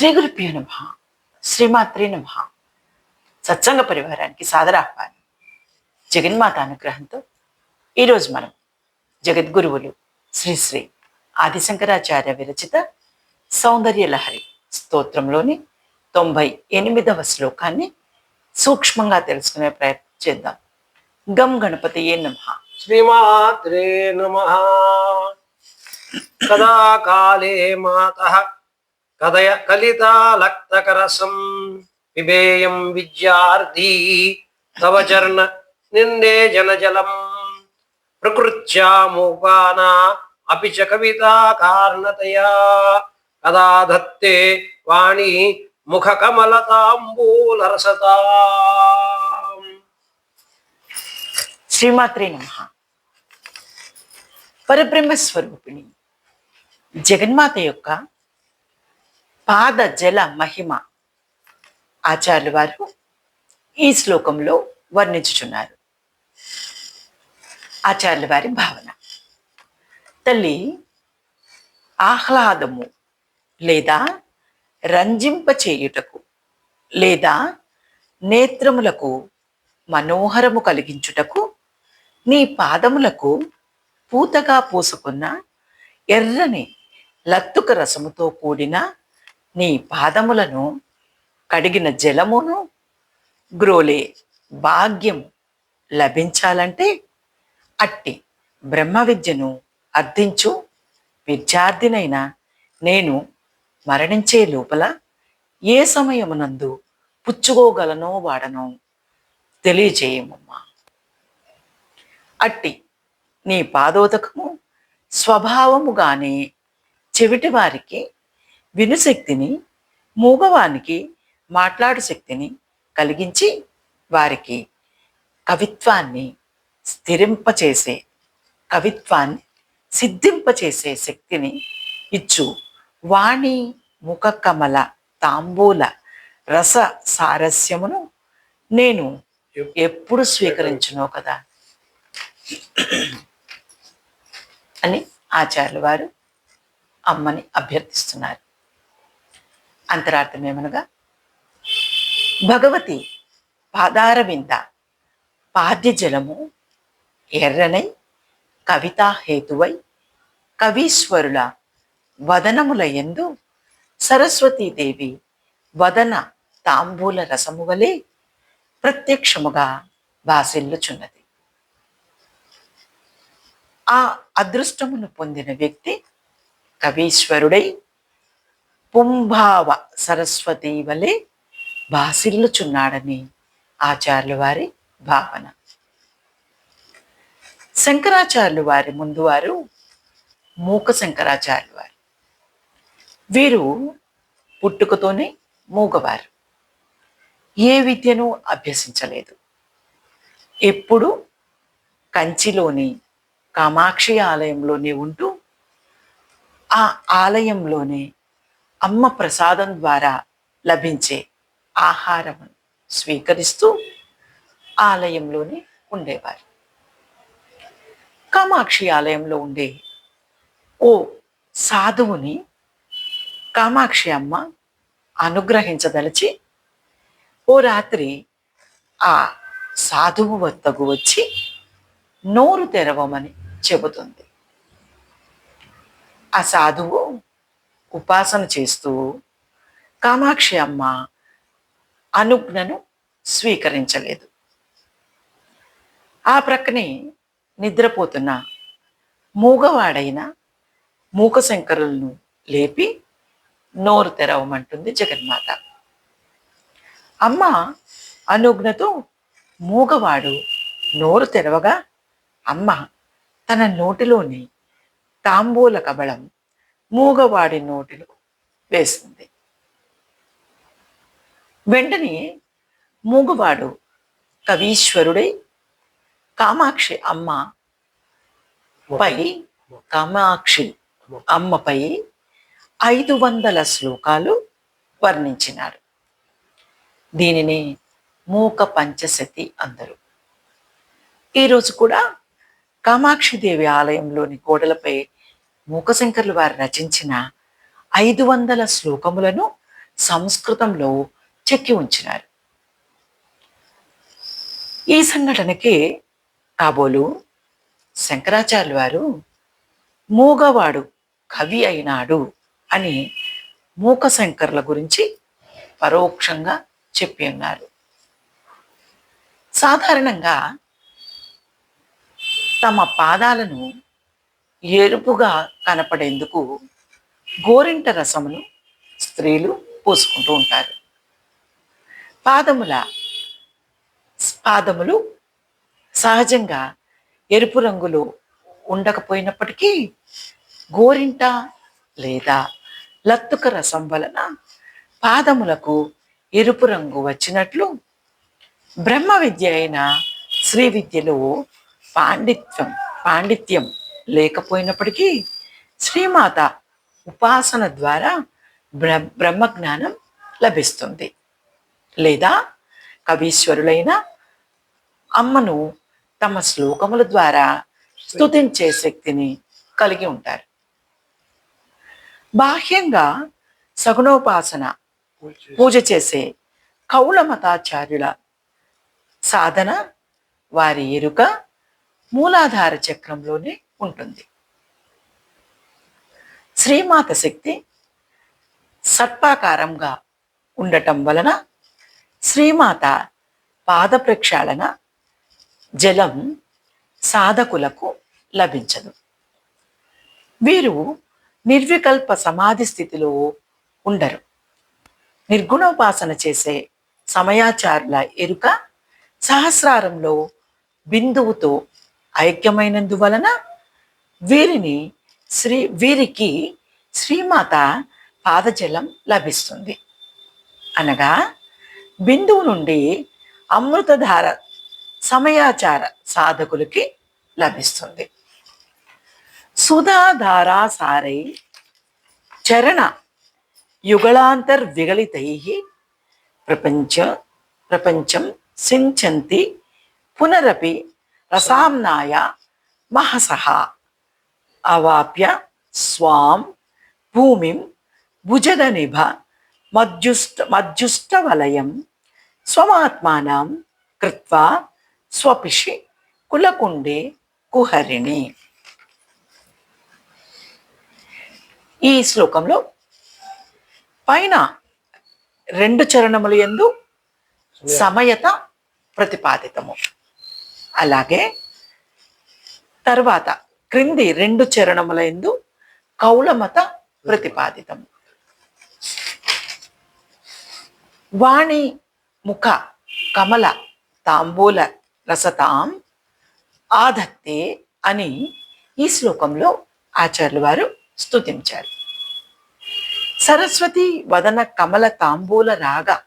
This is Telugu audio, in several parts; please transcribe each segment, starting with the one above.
శ్రీ గురుభ్యో నమ. శ్రీమాత్రి నమ. సత్సంగ పరివారానికి సాదర ఆహ్వానం జగన్మాత అనుగ్రహంతో ఈరోజు మనం జగద్గురువులు శ్రీ శ్రీ ఆదిశంకరాచార్య విరచిత సౌందర్యలహరి స్తోత్రంలోని తొంభై ఎనిమిదవ శ్లోకాన్ని సూక్ష్మంగా తెలుసుకునే ప్రయత్నం చేద్దాం. గం గణపతి ఏ నమ. శ్రీమాత్రే నమ. కదా కాలే మాత. కథయ కలితాలక్తకరసం పిబేయం విద్యార్థి తవ చరణ నిందే జనజలం. ప్రకృత్యామూపానా అపి చ కవితా కారణతయా. కదా దత్తే వాణి ముఖ కమలతాంబూలరసతా శ్రీమాత్రే నమ. పరబ్రహ్మ స్వరూపిణి. జగన్మాత యొక్క పాద జల మహిమ. ఆచార్యులు వారు ఈ శ్లోకంలో వర్ణించుచున్నారు. ఆచార్యుల వారి భావన. తల్లి ఆహ్లాదము లేదా రంజింప చేయుటకు లేదా నేత్రములకు మనోహరము కలిగించుటకు నీ పాదములకు పూతగా పూసుకున్న ఎర్రని లత్తుక రసముతో కూడిన నీ పాదములను కడిగిన జలమును గ్రోలే భాగ్యం లభించాలంటే అట్టి బ్రహ్మ విద్యను అర్థించు. విద్యార్థినైన నేను మరణించే లోపల ఏ సమయమునందు పుచ్చుకోగలనో వాడనో తెలియజేయమమ్మా అట్టి నీ పాదోదకము స్వభావముగానే చెవిటి వారికి వినుశక్తిని మూగవానికి మాట్లాడు శక్తిని కలిగించి వారికి కవిత్వాన్ని స్థిరింపచేసే కవిత్వాన్ని సిద్ధింపచేసే శక్తిని ఇచ్చు. వాణి ముఖ కమల తాంబూల రస సారస్యమును నేను ఎప్పుడు స్వీకరించునో కదా? అని ఆచార్యుల వారు అమ్మని అభ్యర్థిస్తున్నారు. అంతరార్థం ఏమనగా? భగవతి పాదార వింత పాద్యజలము ఎర్రనై కవితా హేతువై కవీశ్వరుల వదనముల ఎందు సరస్వతీదేవి వదన తాంబూల రసము వలె ప్రత్యక్షముగా బాసిల్లుచున్నది ఆ అదృష్టమును పొందిన వ్యక్తి కవీశ్వరుడై పుంభావ సరస్వతి వలె బాసిల్లుచున్నాడని ఆచార్యుల వారి భావన. శంకరాచార్యులు వారి ముందు వారు మూక శంకరాచార్యులు వారు. వీరు పుట్టుకతోనే మూగవారు. ఏ విద్యను అభ్యసించలేదు. ఎప్పుడు కంచిలోని కామాక్షి ఆలయంలోనే ఉంటూ ఆ ఆలయంలోనే అమ్మ ప్రసాదం ద్వారా లభించే ఆహారం స్వీకరిస్తూ ఆలయంలోనే ఉండేవారు. కామాక్షి ఆలయంలో ఉండే ఓ సాధువుని కామాక్షి అమ్మ అనుగ్రహించదలిచి ఓ రాత్రి ఆ సాధువు వద్దకు వచ్చి నోరు తెరవమని చెబుతుంది. ఆ సాధువు ఉపాసన చేస్తూ కామాక్షి అమ్మ అనుజ్ఞను స్వీకరించలేదు. ఆ ప్రక్కనే నిద్రపోతున్న మూగవాడైన మూకశంకరులను లేపి నోరు తెరవమంటుంది జగన్మాత. అమ్మ అనుజ్ఞతో మూగవాడు నోరు తెరవగా అమ్మ తన నోటిలోని తాంబూల కబళం మూగవాడి నోటిలో వేసింది. వెంటనే మూగవాడు కవీశ్వరుడై కామాక్షి అమ్మ పై కామాక్షి అమ్మపై ఐదు వందల శ్లోకాలు వర్ణించినారు దీనిని మూక పంచశతి అందరు. ఈరోజు కూడా కామాక్షిదేవి ఆలయంలోని గోడలపై మూకశంకర్లు వారు రచించిన ఐదు వందల శ్లోకములను సంస్కృతంలో చెక్కి ఉంచినారు. ఈ సంఘటనకి కాబోలు శంకరాచార్యులు వారు మూగవాడు కవి అయినాడు అని మూక శంకర్ల గురించి పరోక్షంగా చెప్పి ఉన్నారు. సాధారణంగా తమ పాదాలను ఎరుపుగా కనపడేందుకు గోరింట రసమును స్త్రీలు పోసుకుంటూ ఉంటారు. పాదముల పాదములు సహజంగా ఎరుపు రంగులో ఉండకపోయినప్పటికీ గోరింట లేదా లత్తుక రసం వలన పాదములకు ఎరుపు రంగు వచ్చినట్లు బ్రహ్మ విద్య అయిన శ్రీ విద్యలో పాండిత్యం పాండిత్యం లేకపోయినప్పటికీ శ్రీమాత ఉపాసన ద్వారా బ్ర బ్రహ్మజ్ఞానం లభిస్తుంది. లేదా కవీశ్వరులైన అమ్మను తమ శ్లోకముల ద్వారా స్తుతించే శక్తిని కలిగి ఉంటారు. బాహ్యంగా సగుణోపాసన పూజ చేసే కౌల మతాచార్యుల సాధన వారి ఎరుక మూలాధార చక్రంలోనే ఉంటుంది. శ్రీమాత శక్తి సర్పాకారంగా ఉండటం వలన శ్రీమాత పాద ప్రక్షాళన జలం సాధకులకు లభించదు. వీరు నిర్వికల్ప సమాధి స్థితిలో ఉండరు. నిర్గుణోపాసన చేసే సమయాచారుల ఎరుక సహస్రారంలో బిందువుతో ఐక్యమైనందువలన వీరిని శ్రీ వీరికి శ్రీమాత పాదజలం లభిస్తుంది. అనగా బిందువు నుండి అమృతధార సమయాచార సాధకులకి లభిస్తుంది. సుధాధారాసారై చరణ యుగళాంతర్విగళితై ప్రపంచ ప్రపంచం సించంతి పునరపి రసాంనాయ మహసః. అవాప్య స్వాం భూమిం భుజగనిభ మధ్యుష్ట మధ్యుష్టవలయం స్వమాత్మానం కృత్వా స్వపిషి కులకుండే కుహరిణి ఈ శ్లోకంలో పైన రెండు చరణములు ఎందు సమయత ప్రతిపాదితము. అలాగే తర్వాత క్రింది రెండు చరణముల ఎందు కౌలమత ప్రతిపాదితము. వాణి ముఖ కమల తాంబూల రసతాం ఆధత్తే అని ఈ శ్లోకంలో ఆచార్యులు వారు స్తుతించారు. సరస్వతి వదన కమల తాంబూల రాగ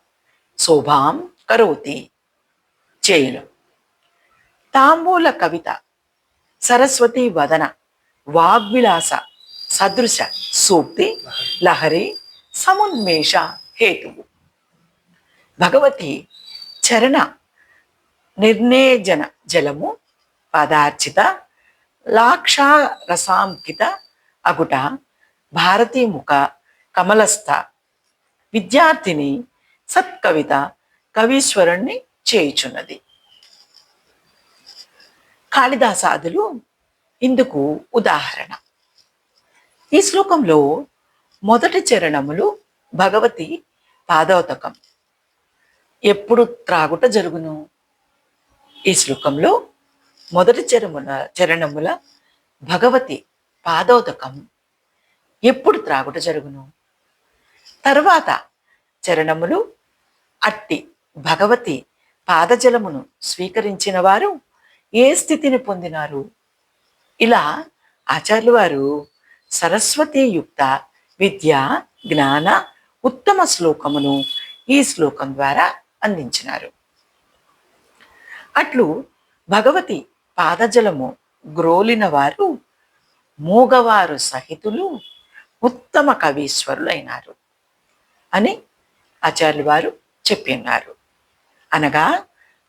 శోభాం కరోతి చేయులు తాంబూల కవిత సరస్వతి వదన వాగ్విలాస సదృశ సూక్తి లహరి సమున్మేష హేతువు. భగవతి చరణ నిర్ణేజన జలము పదార్చిత లాక్షా రసాంకిత అగుట భారతీముఖ కమలస్థ విద్యార్థిని సత్కవిత కవీశ్వరుణ్ణి చేయుచున్నది. కాళిదాసాదులు ఇందుకు ఉదాహరణ. ఈ శ్లోకంలో మొదటి చరణములు భగవతి పాదోతకం ఎప్పుడు త్రాగుట జరుగును? ఈ శ్లోకంలో మొదటి చరముల చరణముల భగవతి పాదోదకం ఎప్పుడు త్రాగుట జరుగును? తర్వాత చరణములు అట్టి భగవతి పాదజలమును స్వీకరించిన వారు ఏ స్థితిని పొందినారు? ఇలా ఆచార్యులు వారు సరస్వతీయుక్త విద్య జ్ఞాన ఉత్తమ శ్లోకమును ఈ శ్లోకం ద్వారా అందించినారు. అట్లు భగవతి పాదజలము గ్రోలిన వారు మూగవారు సహితులు ఉత్తమ కవీశ్వరులైనారు అని ఆచార్యులు వారు చెప్పిన్నారు అనగా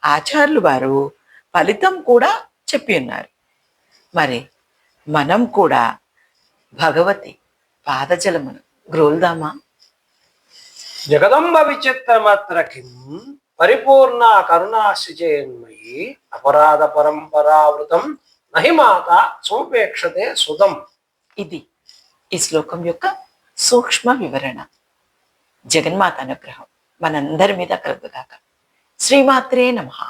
ఆచార్యులు వారు ఫలితం కూడా చెప్పి ఉన్నారు. మరి మనం కూడా భగవతి పాదజలమును గ్రోల్దామా? జగదంబ విచిత్రమత్ర కిం పరిపూర్ణ కరుణాశిచేన్మయి అపరాధ పరంపరావృతం నహి మాత సోపేక్షతే సుతం. ఇది ఈ శ్లోకం యొక్క సూక్ష్మ వివరణ. జగన్మాత అనుగ్రహం మనందరి మీద కలుగుగాక. శ్రీమాత్రే నమః.